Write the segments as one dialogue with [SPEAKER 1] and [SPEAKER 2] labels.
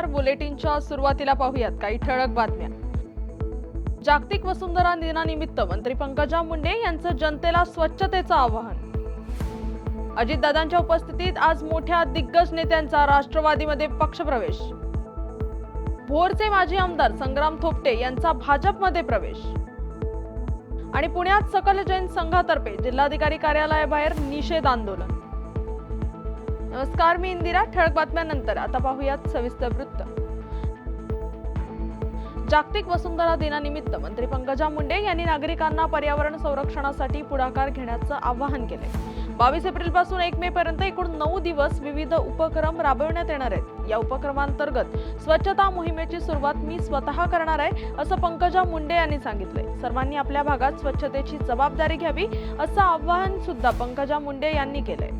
[SPEAKER 1] नमस्कार बुलेटिनच्या सुरुवातीला पाहूयात काही ठळक बातम्या. जागतिक वसुंधरा दिनानिमित्त मंत्री पंकजा मुंडे यांचं जनतेला स्वच्छतेचं आवाहन. अजितदादांच्या उपस्थितीत आज मोठ्या दिग्गज नेत्यांचा राष्ट्रवादीमध्ये पक्षप्रवेश. भोरचे माजी आमदार संग्राम थोपटे यांचा भाजपमध्ये प्रवेश. आणि पुण्यात सकल जैन संघातर्फे जिल्हाधिकारी कार्यालयाबाहेर निषेध आंदोलन. नमस्कार मी इंदिरा. ठळक बातम्यानंतर आता पाहूयात सविस्तर वृत्त. जागतिक वसुंधरा दिनानिमित्त मंत्री पंकजा मुंडे यांनी नागरिकांना पर्यावरण संरक्षणासाठी पुढाकार घेण्याचं आवाहन केले बावीस एप्रिलपासून एक मे पर्यंत एकूण नऊ दिवस विविध उपक्रम राबविण्यात येणार आहेत. या उपक्रमांतर्गत स्वच्छता मोहिमेची सुरुवात मी स्वतः करणार आहे असं पंकजा मुंडे यांनी सांगितले सर्वांनी आपल्या भागात स्वच्छतेची जबाबदारी घ्यावी असं आवाहन सुद्धा पंकजा मुंडे यांनी केलंय.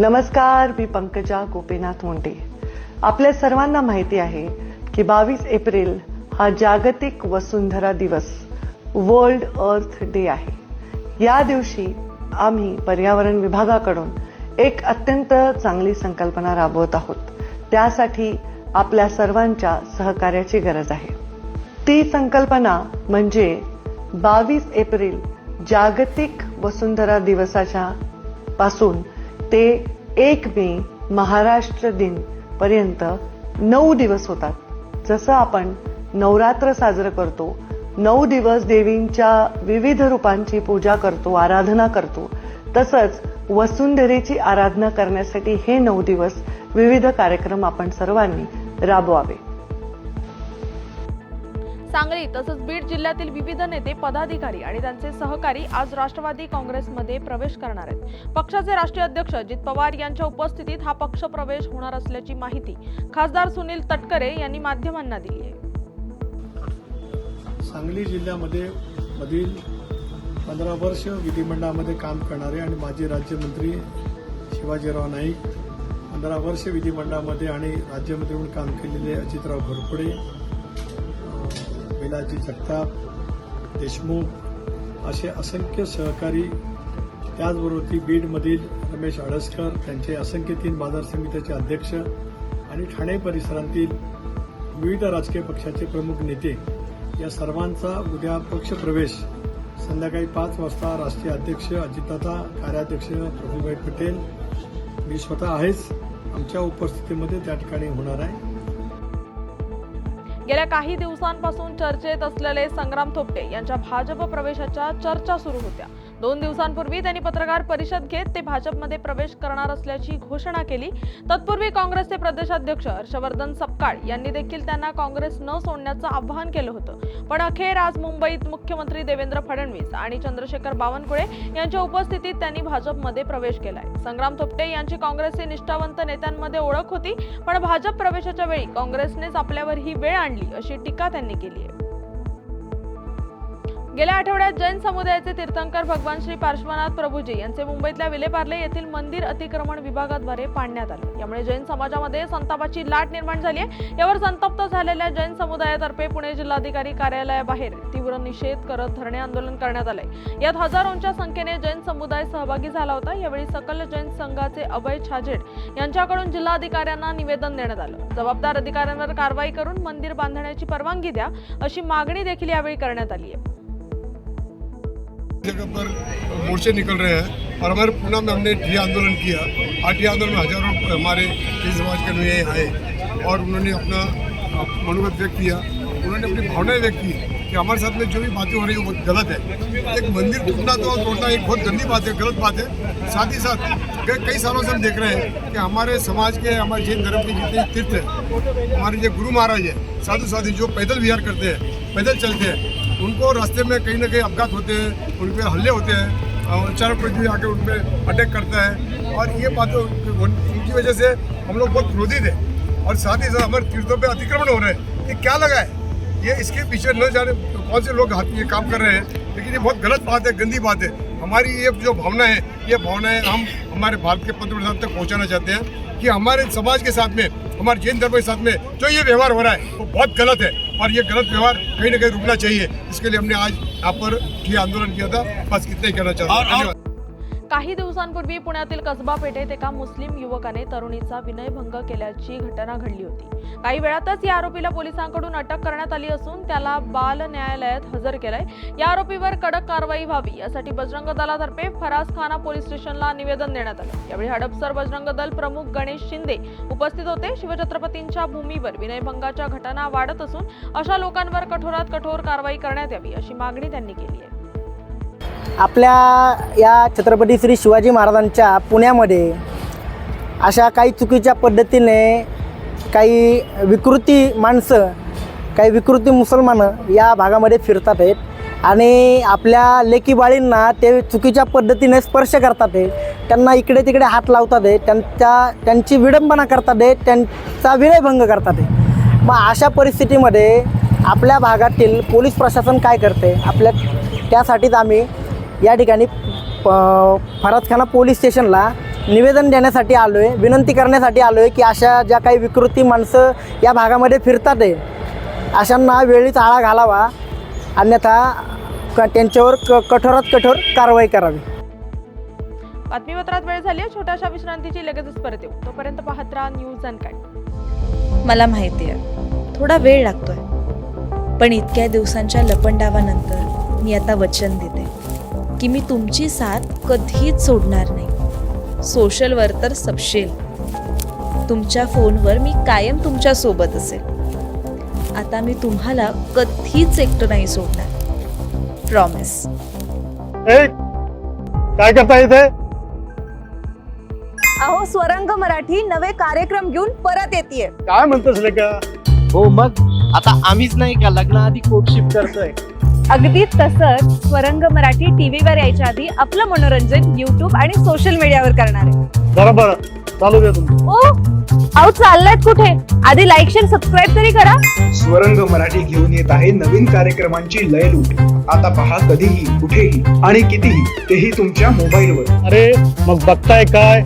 [SPEAKER 2] नमस्कार मी पंकजा गोपीनाथ मुंडे. आपल्या सर्वांना माहिती आहे की बावीस एप्रिल हा जागतिक वसुंधरा दिवस वर्ल्ड अर्थ डे आहे. या दिवशी आम्ही पर्यावरण विभागाकडून एक अत्यंत चांगली संकल्पना राबवत आहोत. त्यासाठी आपल्या सर्वांच्या सहकार्याची गरज आहे. ती संकल्पना म्हणजे बावीस एप्रिल जागतिक वसुंधरा दिवसाच्या पासून ते एक मे महाराष्ट्र दिन पर्यंत नऊ दिवस होतात. जसं आपण नवरात्र साजरं करतो नऊ दिवस देवींच्या विविध रूपांची पूजा करतो आराधना करतो. तसंच वसुंधरेची आराधना करण्यासाठी हे नऊ दिवस विविध कार्यक्रम आपण सर्वांनी राबवावे.
[SPEAKER 1] सांगली तसंच बीड जिल्ह्यातील विविध नेते पदाधिकारी आणि त्यांचे सहकारी आज राष्ट्रवादी काँग्रेसमध्ये प्रवेश करणार आहेत. पक्षाचे राष्ट्रीय अध्यक्ष अजित पवार यांच्या उपस्थितीत हा पक्ष प्रवेश होणार असल्याची माहिती खासदार सुनील तटकरे यांनी माध्यमांना दिली आहे.
[SPEAKER 3] सांगली जिल्ह्यामध्ये मधील पंधरा वर्ष विधिमंडळामध्ये काम करणारे आणि माजी राज्यमंत्री शिवाजीराव नाईक पंधरा वर्ष विधिमंडळामध्ये आणि राज्यमंत्री म्हणून काम केलेले अजितराव घोरपडे अं, जगताप देशमुख असे असंख्य सहकारी त्याचबरोबर ती बीडमधील रमेश आडसकर त्यांचे असंख्य तीन बाजार समितीचे अध्यक्ष आणि ठाणे परिसरातील विविध राजकीय पक्षाचे प्रमुख नेते. या सर्वांचा उद्या पक्षप्रवेश संध्याकाळी पाच वाजता राष्ट्रीय अध्यक्ष अजितदादा कार्याध्यक्ष प्रभूभाई पटेल. मी स्वतः आहेच. आमच्या उपस्थितीमध्ये त्या ठिकाणी होणार आहे.
[SPEAKER 1] गेल्या काही दिवसांपासून चर्चेत असलेले संग्राम थोपटे यांच्या भाजप प्रवेशाच्या चर्चा सुरू होत्या. दोन दिवसांपूर्वी त्यांनी पत्रकार परिषद घेत ते भाजपमध्ये प्रवेश करणार असल्याची घोषणा केली. तत्पूर्वी काँग्रेसचे प्रदेशाध्यक्ष हर्षवर्धन सपकाळ यांनी देखील त्यांना काँग्रेस न सोडण्याचं आवाहन केलं होतं. पण अखेर आज मुंबईत मुख्यमंत्री देवेंद्र फडणवीस आणि चंद्रशेखर बावनकुळे यांच्या उपस्थितीत त्यांनी भाजपमध्ये प्रवेश केलाय. संग्राम थोपटे यांची काँग्रेसचे निष्ठावंत नेत्यांमध्ये ओळख होती पण भाजप प्रवेशाच्या वेळी काँग्रेसनेच आपल्यावर ही वेळ आणली अशी टीका त्यांनी केली आहे. गेल्या आठवड्यात जैन समुदायाचे तीर्थंकर भगवान श्री पार्श्वनाथ प्रभूजी यांचे मुंबईतल्या विलेपार्ले येथील मंदिर अतिक्रमण विभागाद्वारे पाडण्यात आले. यामुळे जैन समाजामध्ये संतापाची लाट निर्माण झाली आहे. यावर संतप्त झालेल्या जैन समुदायातर्फे पुणे जिल्हाधिकारी कार्यालयाबाहेर तीव्र निषेध करत धरणे आंदोलन करण्यात आले. यात हजारोंच्या संख्येने जैन समुदाय सहभागी झाला होता. यावेळी सकल जैन संघाचे अभय छाजेड यांच्याकडून जिल्हाधिकाऱ्यांना निवेदन देण्यात आलं. जबाबदार अधिकाऱ्यांवर कारवाई करून मंदिर बांधण्याची परवानगी द्या अशी मागणी देखील यावेळी करण्यात आली आहे.
[SPEAKER 4] जगह पर मोर्चे निकल रहे हैं और हमारे पूना में हमने टी आंदोलन किया। आज टी आंदोलन में हज़ारों हमारे टी समाज के अनुयायी आए और उन्होंने अपना मनोगत व्यक्त किया। उन्होंने अपनी भावनाएँ व्यक्त की कि हमारे साथ में जो भी बातें हो रही है, वो गलत है। एक मंदिर टूटना तो तोड़ना एक बहुत गंदी बात है, गलत बात है। साथ ही साथ, कई सालों से हम देख रहे हैं कि हमारे समाज के, हमारे जैन धर्म के जितने तीर्थ हैं, हमारे जो गुरु महाराज है साधु साधु जो पैदल विहार करते हैं, पैदल चलते हैं उनको रास्ते में कहीं ना कहीं अपघात होते हैं, उन पर हल्ले होते हैं, और चारों कोई भी आके उन पर अटैक करता है। और ये बातें उन- उनकी वजह से हम लोग बहुत क्रोधित हैं। और साथ ही साथ हमारे तीर्थों पर अतिक्रमण हो रहे हैं। कि क्या लगा है? ये इसके पीछे न जाने कौन से लोग हाथ ये काम कर रहे हैं? लेकिन ये बहुत गलत बात है, गंदी बात है। हमारी ये जो भावना है ये भावनाएँ हम हमारे भारत के पंतप्रधान तक पहुँचाना चाहते हैं कि हमारे समाज के साथ में हमारे जैन धर्म के साथ में जो ये व्यवहार हो रहा है वो बहुत गलत है और ये गलत व्यवहार कहीं ना कहीं रुकना चाहिए। इसके लिए हमने आज यहाँ पर ये आंदोलन किया था। बस इतना ही कहना चाहता हूँ। धन्यवाद।
[SPEAKER 1] काही दिवसांपूर्वी पुण्यातील कसबा पेठेत एका मुस्लिम युवकाने तरुणीचा विनयभंग केल्याची घटना घडली होती. काही वेळातच या आरोपीला पोलिसांकडून अटक करण्यात आली असून त्याला बाल न्यायालयात हजर केलंय. या आरोपीवर कडक कारवाई व्हावी यासाठी बजरंग दलातर्फे फराज खाना पोलीस स्टेशनला निवेदन देण्यात आलं. यावेळी हडपसर बजरंग दल प्रमुख गणेश शिंदे उपस्थित होते. शिवछत्रपतींच्या भूमीवर विनयभंगाच्या घटना वाढत असून अशा लोकांवर कठोरात कठोर कारवाई करण्यात यावी अशी मागणी त्यांनी केली आहे.
[SPEAKER 5] आपल्या या छत्रपती श्री शिवाजी महाराजांच्या पुण्यामध्ये अशा काही चुकीच्या पद्धतीने काही विकृती माणसं काही विकृती मुसलमानं या भागामध्ये फिरतात आहेत. आणि आपल्या लेकी बाळींना ते चुकीच्या पद्धतीने स्पर्श करतात आहे त्यांना इकडे तिकडे हात लावतात आहे त्यांच्या त्यांची विडंबना करतात आहे त्यांचा विनयभंग करतात आहे मग अशा परिस्थितीमध्ये आपल्या भागातील पोलीस प्रशासन काय करते? आपल्या त्यासाठीच आम्ही या ठिकाणी प फराजखाना पोलीस स्टेशनला निवेदन देण्यासाठी आलो आहे विनंती करण्यासाठी आलो आहे की अशा ज्या काही विकृती माणसं या भागामध्ये फिरतात आहे अशांना वेळीच आळा घालावा अन्यथा क त्यांच्यावर क कठोरात कठोर कारवाई करावी.
[SPEAKER 1] बातमीपत्रात वेळ झाली आहे. छोट्याशा विश्रांतीची लगेचच परत येऊ. तोपर्यंत पाहत राहा न्यूज अँड काय.
[SPEAKER 6] मला माहिती आहे. थोडा वेळ लागतोय. पण इतक्या दिवसांच्या लपंडावानंतर मी आता वचन देते. की मी तुमची साथ कधीच सोडणार नाही. सोशलवर तर सपशेल. तुमच्या फोनवर मी कायम तुमच्यासोबत असेल. आता मी तुम्हाला कधीच एकटं नाही सोडणार. प्रॉमिस
[SPEAKER 4] काय करता इथे?
[SPEAKER 7] अहो स्वरंग मराठी नवे कार्यक्रम घेऊन परत येते
[SPEAKER 4] काय म्हणतोस लेका?
[SPEAKER 5] हो मग. आता आम्हीच नाही का लग्नाआधी कोर्टशिप करतोय?
[SPEAKER 7] अगदी तसंच स्वरंग मराठी टीव्हीवर यायच्या आधी आपलं मनोरंजन युट्यूब आणि सोशल मीडियावर करणार आहे.
[SPEAKER 4] बरं बरं. चालू दे तुम्ही.
[SPEAKER 7] ओ अहो चाललात कुठे? आधी लाईक शेअर सबस्क्राईब तरी करा.
[SPEAKER 8] स्वरंग मराठी घेऊन येत आहे नवीन कार्यक्रमांची लयलूट आता पहा कधीही कुठेही आणि कितीही तेही तुमच्या मोबाईलवर.
[SPEAKER 9] अरे मग बघताय काय?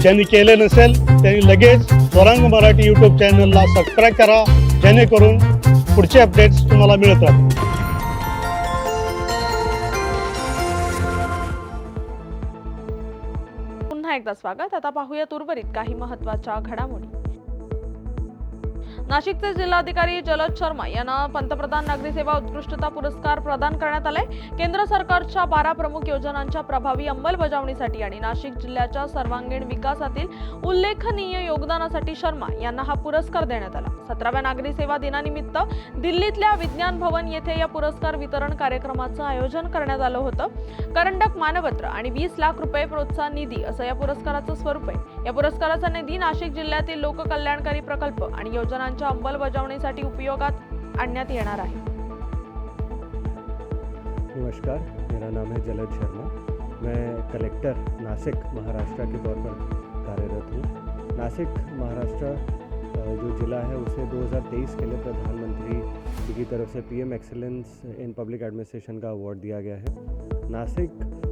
[SPEAKER 9] ज्यांनी केले नसेल त्यांनी लगेच स्वरंग मराठी यूट्यूब चॅनलला सबस्क्राईब करा. जेणेकरून पुढचे अपडेट्स तुम्हाला मिळत राहतील
[SPEAKER 1] एकदा स्वागत. आता पाहूया उर्वरित काही महत्त्वाच्या घडामोडी. नाशिकचे जिल्हाधिकारी जलद शर्मा यांना पंतप्रधान नागरी सेवा उत्कृष्टता पुरस्कार प्रदान करण्यात आले केंद्र सरकारच्या बारा प्रमुख योजनांच्या प्रभावी अंमलबजावणीसाठी आणि नाशिक जिल्ह्याच्या सर्वांगीण विकासातील उल्लेखनीय योगदानासाठी शर्मा यांना हा पुरस्कार देण्यात आला. सतराव्या नागरी सेवा दिनानिमित्त दिल्लीतल्या विज्ञान भवन येथे या पुरस्कार वितरण कार्यक्रमाचं आयोजन करण्यात आलं होतं. करंडक मानपत्र आणि वीस लाख रुपये प्रोत्साहन निधी असं या पुरस्काराचं स्वरूप आहे. या पुरस्काराचा निधी नाशिक जिल्ह्यातील लोककल्याणकारी प्रकल्प आणि योजनांच्या अंमलबजावणीसाठी उपयोगात आणण्यात येणार आहे.
[SPEAKER 10] नमस्कार मेरा नाम है जलद शर्मा. मैं कलेक्टर नासिक महाराष्ट्र के तौर पर कार्यरत हूँ। नासिक महाराष्ट्र जो ज़िला है उसे 2023 के लिए प्रधानमंत्री की तरफ से PM excellence in public administration का अवार्ड दिया गया है। नासिक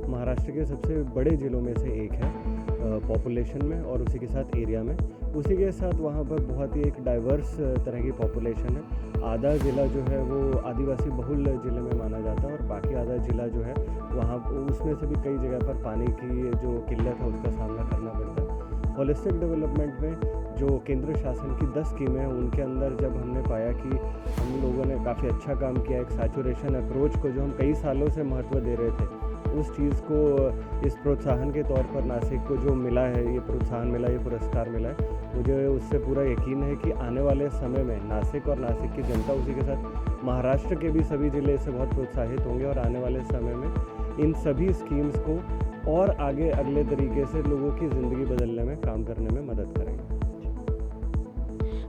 [SPEAKER 10] महाराष्ट्र के सबसे बड़े ज़िलों में से एक है। पॉपुलेशन में और उसी के साथ एरिया में। उसी के साथ वहाँ पर बहुत ही एक डाइवर्स तरह की पॉपुलेशन है। आधा ज़िला जो है वो आदिवासी बहुल ज़िले में माना जाता है और बाकी आधा ज़िला जो है वहाँ उसमें से भी कई जगह पर पानी की जो किल्लत है उसका सामना करना पड़ता है। होलिस्टिक डेवलपमेंट में जो केंद्र शासन की 10 स्कीमें हैं, उनके अंदर जब हमने पाया कि हम लोगों ने काफ़ी अच्छा काम किया, एक सैचुरेशन अप्रोच को जो हम कई सालों से महत्व दे रहे थे उस चीज़ को, इस प्रोत्साहन के तौर पर नासिक को जो मिला है, ये प्रोत्साहन मिला, ये पुरस्कार मिला है, मुझे उससे पूरा यकीन है कि आने वाले समय में नासिक और नासिक की जनता उसी के साथ, महाराष्ट्र के भी सभी ज़िले से बहुत प्रोत्साहित होंगे और आने वाले समय में इन सभी स्कीम्स को और आगे अगले तरीके से लोगों की ज़िंदगी बदलने में, काम करने में मदद करेंगे।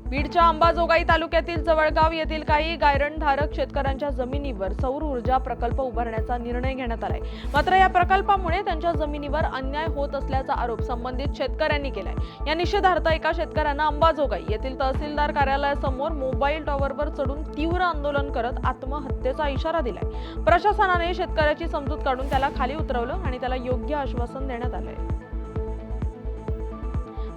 [SPEAKER 1] बीडच्या अंबाजोगाई तालुक्यातील जवळगाव येथील काही गायरणधारक शेतकऱ्यांच्या जमिनीवर सौर ऊर्जा प्रकल्प उभारण्याचा निर्णय घेण्यात आलाय. मात्र या प्रकल्पामुळे त्यांच्या जमिनीवर अन्याय होत असल्याचा आरोप संबंधित शेतकऱ्यांनी केलाय. या निषेधार्थ एका शेतकऱ्यांना अंबाजोगाई येथील तहसीलदार कार्यालयासमोर मोबाईल टॉवरवर चढून तीव्र आंदोलन करत आत्महत्येचा इशारा दिलाय. प्रशासनाने शेतकऱ्याची समजूत काढून त्याला खाली उतरवलं आणि त्याला योग्य आश्वासन देण्यात आलंय.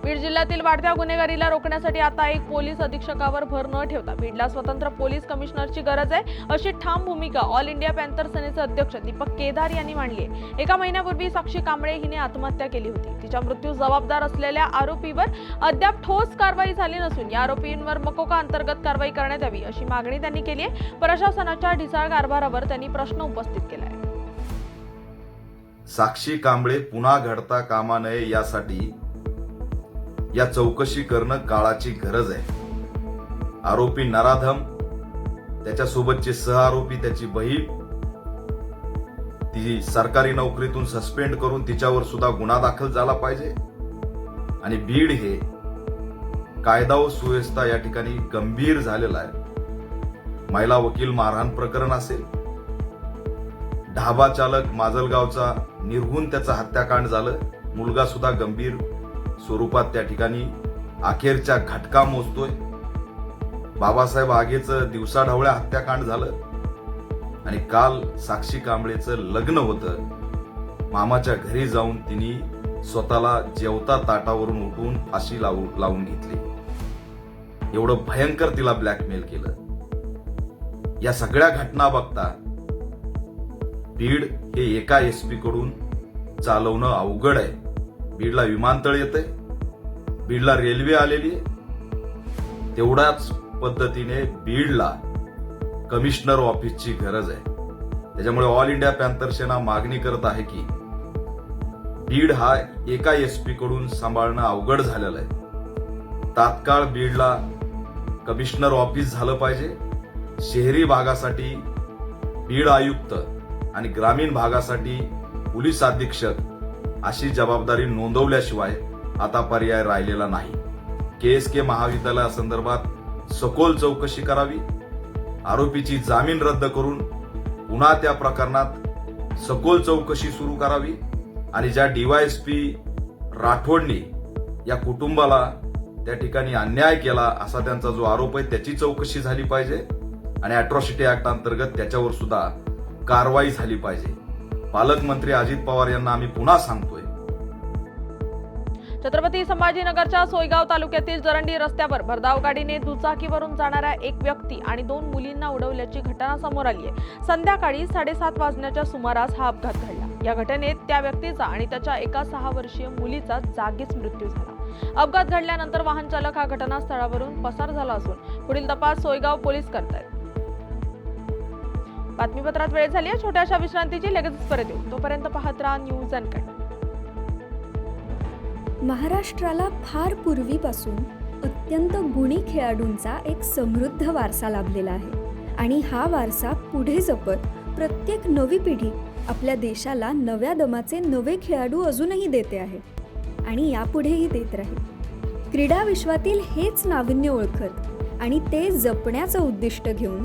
[SPEAKER 1] बीड जिल्ह्यातील वाढत्या गुन्हेगारीला रोखण्यासाठी आता एक पोलीस अधीक्षकावर भर न ठेवता बीडला स्वतंत्र पोलीस कमिशनरची गरज आहे. अशी ठाम भूमिका ऑल इंडिया पॅन्थर सेनेचे अध्यक्ष दीपक केदार यांनी मांडली आहे. एका महिन्यापूर्वी साक्षी कांबळे हिने आत्महत्या केली होती. तिच्या मृत्यू जबाबदार असलेल्या आरोपीवर अद्याप ठोस कारवाई झाली नसून या आरोपींवर मकोका अंतर्गत कारवाई करण्यात यावी अशी मागणी त्यांनी केली आहे. प्रशासनाच्या ढिसाळ कारभारावर त्यांनी प्रश्न उपस्थित केला आहे.
[SPEAKER 11] साक्षी कांबळे पुन्हा घडता कामा नये यासाठी या चौकशी करणं काळाची गरज आहे. आरोपी नराधम त्याच्यासोबतचे सहआरोपी त्याची बहीण ती सरकारी नोकरीतून सस्पेंड करून तिच्यावर सुद्धा गुन्हा दाखल झाला पाहिजे. आणि बीड हे कायदा व सुव्यवस्था या ठिकाणी गंभीर झालेला आहे. महिला वकील मारहाण प्रकरण असेल. ढाबा चालक माजलगावचा निर्घुण त्याचा हत्याकांड झालं. मुलगा सुद्धा गंभीर स्वरूपात त्या ठिकाणी अखेरच्या घटका मोजतोय. बाबासाहेब आगेचं दिवसाढवळ्या हत्याकांड झालं. आणि काल साक्षी कांबळेचं लग्न होतं. मामाच्या घरी जाऊन तिने स्वतःला जेवता ताटावरून उठून फाशी लावू लावून घेतली. एवढं भयंकर तिला ब्लॅकमेल केलं. या सगळ्या घटना बघता बीड हे एका एसपी कडून चालवणं अवघड आहे. बीडला विमानतळ येते बीडला रेल्वे आलेली आहे. तेवढ्याच पद्धतीने बीडला कमिशनर ऑफिसची गरज आहे. त्याच्यामुळे ऑल इंडिया पॅन्थर सेना मागणी करत आहे की बीड हा एका एस पी कडून सांभाळणं अवघड झालेलं आहे. तात्काळ बीडला कमिशनर ऑफिस झालं पाहिजे. शहरी भागासाठी बीड आयुक्त आणि ग्रामीण भागासाठी पोलीस अधीक्षक अशी जबाबदारी नोंदवल्याशिवाय आता पर्याय राहिलेला नाही. के एस के महाविद्यालयासंदर्भात सखोल चौकशी करावी आरोपीची जामीन रद्द करून पुन्हा त्या प्रकरणात सखोल चौकशी सुरू करावी आणि ज्या डीवायएसपी राठोडनी या कुटुंबाला त्या ठिकाणी अन्याय केला असा त्यांचा जो आरोप आहे त्याची चौकशी झाली पाहिजे आणि अॅट्रॉसिटी ऍक्ट अंतर्गत त्याच्यावर सुद्धा कारवाई झाली पाहिजे. पालकमंत्री अजित पवार यांना आम्ही पुन्हा सांगतोय.
[SPEAKER 1] छत्रपती संभाजीनगरच्या सोयगाव तालुक्यातील जरंडी रस्त्यावर भरधाव गाडीने दुचाकीवरून जाणाऱ्या एक व्यक्ती आणि दोन मुलींना उडवल्याची घटना समोर आली आहे. संध्याकाळी साडेसात वाजण्याच्या सुमारास हा अपघात घडला. या घटनेत त्या व्यक्तीचा आणि त्याच्या एका सहा वर्षीय मुलीचा जागीच मृत्यू झाला. अपघात घडल्यानंतर वाहन चालक हा घटनास्थळावरून पसार झाला असून पुढील तपास सोयगाव पोलीस करतायत. बातमीपत्रात वेळ झाली आहे. छोट्याशा विश्रांतीची लगेच परत येऊ. तोपर्यंत पाहत राहा न्यूज अनकट
[SPEAKER 12] महाराष्ट्राला फार पूर्वीपासून अत्यंत गुणी खेळाडूंचा एक समृद्ध वारसा लाभलेला आहे. आणि हा वारसा पुढे जपत प्रत्येक नवी पिढी आपल्या देशाला नव्या दमाचे नवे खेळाडू अजूनही देते आहे. आणि यापुढेही देत राहील. क्रीडा विश्वातील हेच नाविन्य ओळखत आणि ते जपण्याचं उद्दिष्ट घेऊन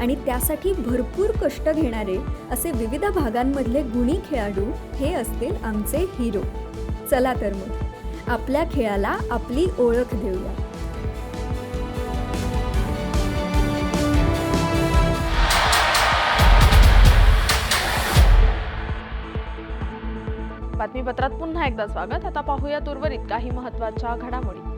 [SPEAKER 12] आणि त्यासाठी भरपूर कष्ट घेणारे असे विविध भागांमधले गुणी खेळाडू हे असतील आमचे हिरो चला तर मग आपल्या खेळाला आपली ओळख देऊया.
[SPEAKER 1] बातमीपत्रात पुन्हा एकदा स्वागत. आता पाहूया उर्वरित काही महत्त्वाच्या घडामोडी.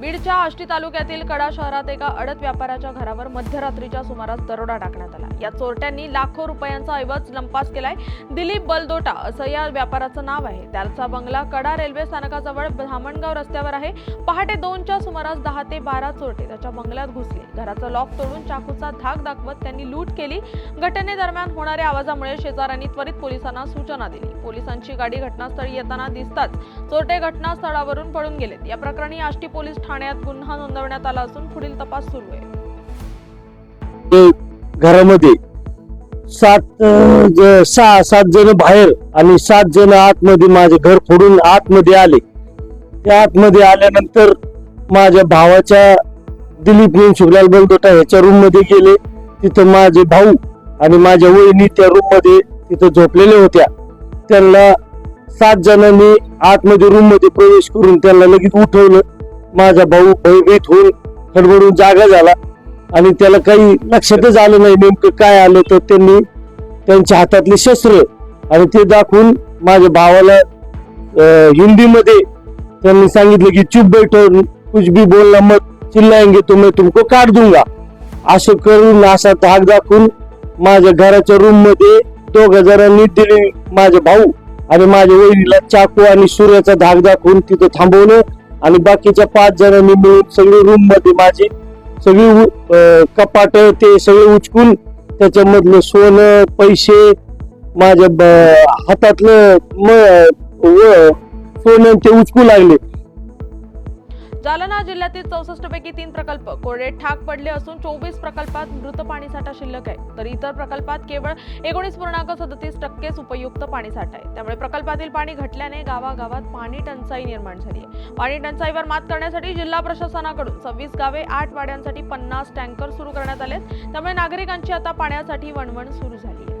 [SPEAKER 1] बीडच्या आष्टी तालुक्यातील कडा शहरात एका अडत व्यापाऱ्याच्या घरावर मध्यरात्रीच्या सुमारास दरोडा टाकण्यात आला. या चोरट्यांनी लाखो रुपयांचा ऐवज लंपास केलाय. दिलीप बलदोटा असं या व्यापाराचं नाव आहे. त्याचा बंगला कडा रेल्वे स्थानकाजवळ धामणगाव रस्त्यावर आहे. पहाटे दोनच्या सुमारास दहा ते बारा चोरटे त्याच्या बंगल्यात घुसले. घराचं लॉक तोडून चाकूचा धाक दाखवत त्यांनी लूट केली. घटनेदरम्यान होणाऱ्या आवाजामुळे शेजाऱ्यांनी त्वरित पोलिसांना सूचना दिली. पोलिसांची गाडी घटनास्थळी येताना दिसताच चोरटे घटनास्थळावरून पळून गेलेत. या प्रकरणी आष्टी पोलीस ठाण्यात गुन्हा नोंदवण्यात आला असून पुढील तपास सुरू आहे.
[SPEAKER 9] घरामध्ये सात सहा सात जण बाहेर आणि सात जण आतमध्ये माझे घर फोडून आतमध्ये आले. त्या आतमध्ये आल्यानंतर माझ्या भावाच्या दिलीप नेम शिवलाल बलदोटा ह्याच्या रूममध्ये गेले. तिथं माझे भाऊ आणि माझ्या वहिनी त्या रूममध्ये तिथं झोपलेल्या होत्या. त्यांना सात जणांनी आतमध्ये रूममध्ये प्रवेश करून त्यांना लगेच उठवलं. माझा भाऊ भयभीत होऊन खडबडून जागा झाला. आणि त्याला काही लक्षातच आलं नाही नेमकं काय आलं तर त्यांनी त्यांच्या हातातले शस्त्र आणि ते दाखवून माझ्या भावाला हिंदीमध्ये त्यांनी सांगितलं की चुप बैठो कुछ भी बोलना मत चिल्लाएंगे तो मैं तुमको काट दूंगा. असं करून असा धाक दाखवून माझ्या घराच्या रूममध्ये दोघ जणांनी दिले. माझे भाऊ आणि माझ्या वहिनीला चाकू आणि सूर्याचा धाक दाखवून तिथं थांबवलं. आणि बाकीच्या पाच जणांनी मिळून सगळी रूममध्ये माझी सगळी कपाट ते सगळे उचकून त्याच्यामधलं सोनं पैसे माझ्या ब- हातातलं व- सोनं ते उचकू लागले.
[SPEAKER 1] जालना जिल्ह्यातील चौसष्ट पैकी तीन प्रकल्प कोरडे ठाक पडले असून चोवीस प्रकल्पात मृत पाणीसाठा शिल्लक आहे. तर इतर प्रकल्पात केवळ एकोणीस पूर्णांक सदतीस टक्केच उपयुक्त पाणीसाठा आहे. त्यामुळे प्रकल्पातील पाणी घटल्याने गावागावात पाणी टंचाई निर्माण झाली आहे. पाणी टंचाईवर मात करण्यासाठी जिल्हा प्रशासनाकडून सव्वीस गावे आठ वाड्यांसाठी पन्नास टँकर सुरू करण्यात आलेत. त्यामुळे नागरिकांची आता पाण्यासाठी वणवण सुरू झाली आहे.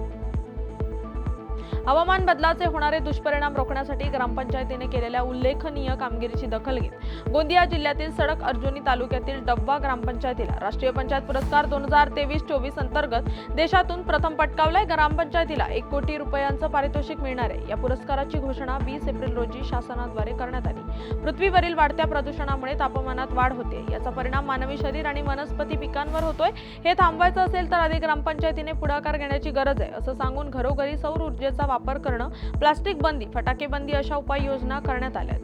[SPEAKER 1] हवामान बदलाचे होणारे दुष्परिणाम रोखण्यासाठी ग्रामपंचायतीने केलेल्या उल्लेखनीय कामगिरीची दखल घेत गोंदिया जिल्ह्यातील सडक अर्जुनी तालुक्यातील डब्बा ग्रामपंचायतीला राष्ट्रीय पंचायत पुरस्कार दोन हजार तेवीस चोवीस अंतर्गत देशातून प्रथम पटकावलाय ग्रामपंचायतीला एक कोटी रुपयांचं पारितोषिक मिळणार आहे. या पुरस्काराची घोषणा वीस एप्रिल रोजी शासनाद्वारे करण्यात आली. पृथ्वीवरील वाढत्या प्रदूषणामुळे तापमानात वाढ होते. याचा परिणाम मानवी शरीर आणि वनस्पती पिकांवर होतोय. हे थांबवायचं असेल तर आधी ग्रामपंचायतीने पुढाकार घेण्याची गरज आहे असं सांगून घरोघरी सौर ऊर्जेचा वापर करणं प्लास्टिक बंदी फटाके बंदी अशा उपाययोजना करण्यात आल्या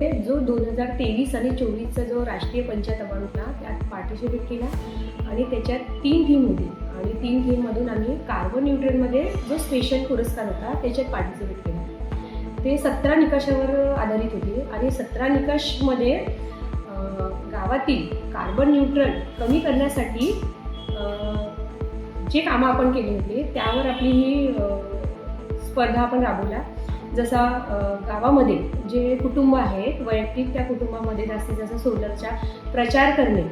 [SPEAKER 13] ते जो दोन हजार तेवीस आणि चोवीसचा जो राष्ट्रीय पंचायत अवॉर्ड होता त्यात पार्टिसिपेट केला आणि त्याच्यात तीन थीम होती. आणि तीन थीममधून आम्ही कार्बन न्यूट्रनमध्ये जो स्पेशल पुरस्कार होता त्याच्यात पार्टिसिपेट केला. ते सतरा निकषावर आधारित होते आणि सतरा निकषमध्ये गावातील कार्बन न्यूट्रल कमी करण्यासाठी जी कामं आपण केली होती त्यावर आपली ही स्पर्धा आपण राबवल्या. जसा गावामध्ये जे कुटुंब आहेत वैयक्तिक त्या कुटुंबामध्ये जास्तीत जास्त सोलरचा प्रचार करणे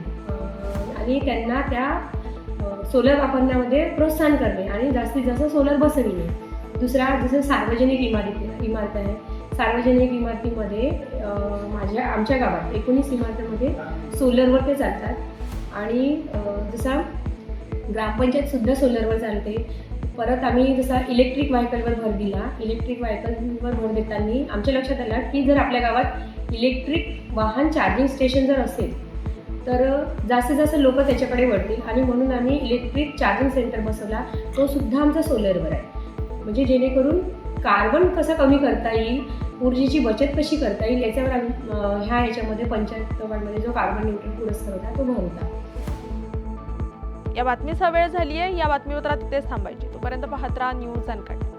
[SPEAKER 13] आणि त्यांना त्या सोलर वापरण्यामध्ये प्रोत्साहन करणे आणि जास्तीत जास्त सोलर बसविणे. दुसरा जसं सार्वजनिक इमारती इमारत आहे सार्वजनिक इमारतीमध्ये माझ्या आमच्या गावात एकोणीस इमारतीमध्ये सोलरवर ते चालतात. आणि जसा ग्रामपंचायत ग्रामपंचायतसुद्धा सोलरवर चालते. परत आम्ही जसा इलेक्ट्रिक व्हायकलवर भर दिला इलेक्ट्रिक व्हायकलवर भर देताना आमच्या लक्षात आलं की जर आपल्या गावात इलेक्ट्रिक वाहन चार्जिंग स्टेशन जर असेल तर जास्तीत जास्त लोक त्याच्याकडे वळतील. आणि म्हणून आम्ही इलेक्ट्रिक चार्जिंग सेंटर बसवला. तो सुद्धा आमचा सोलरवर आहे. म्हणजे जेणेकरून कार्बन कसं कमी करता येईल ऊर्जेची बचत कशी करता येईल याच्यावर आम्ही ह्या याच्यामध्ये पंचायत वार्डमध्ये जो कार्बन न्यूट्रल पुरस्कार होता तो भर होता
[SPEAKER 1] या बातमीचा वेळ झाली आहे या बातमीपत्रात तिथेच थांबायची. तोपर्यंत पाहत राहा न्यूज अनकट.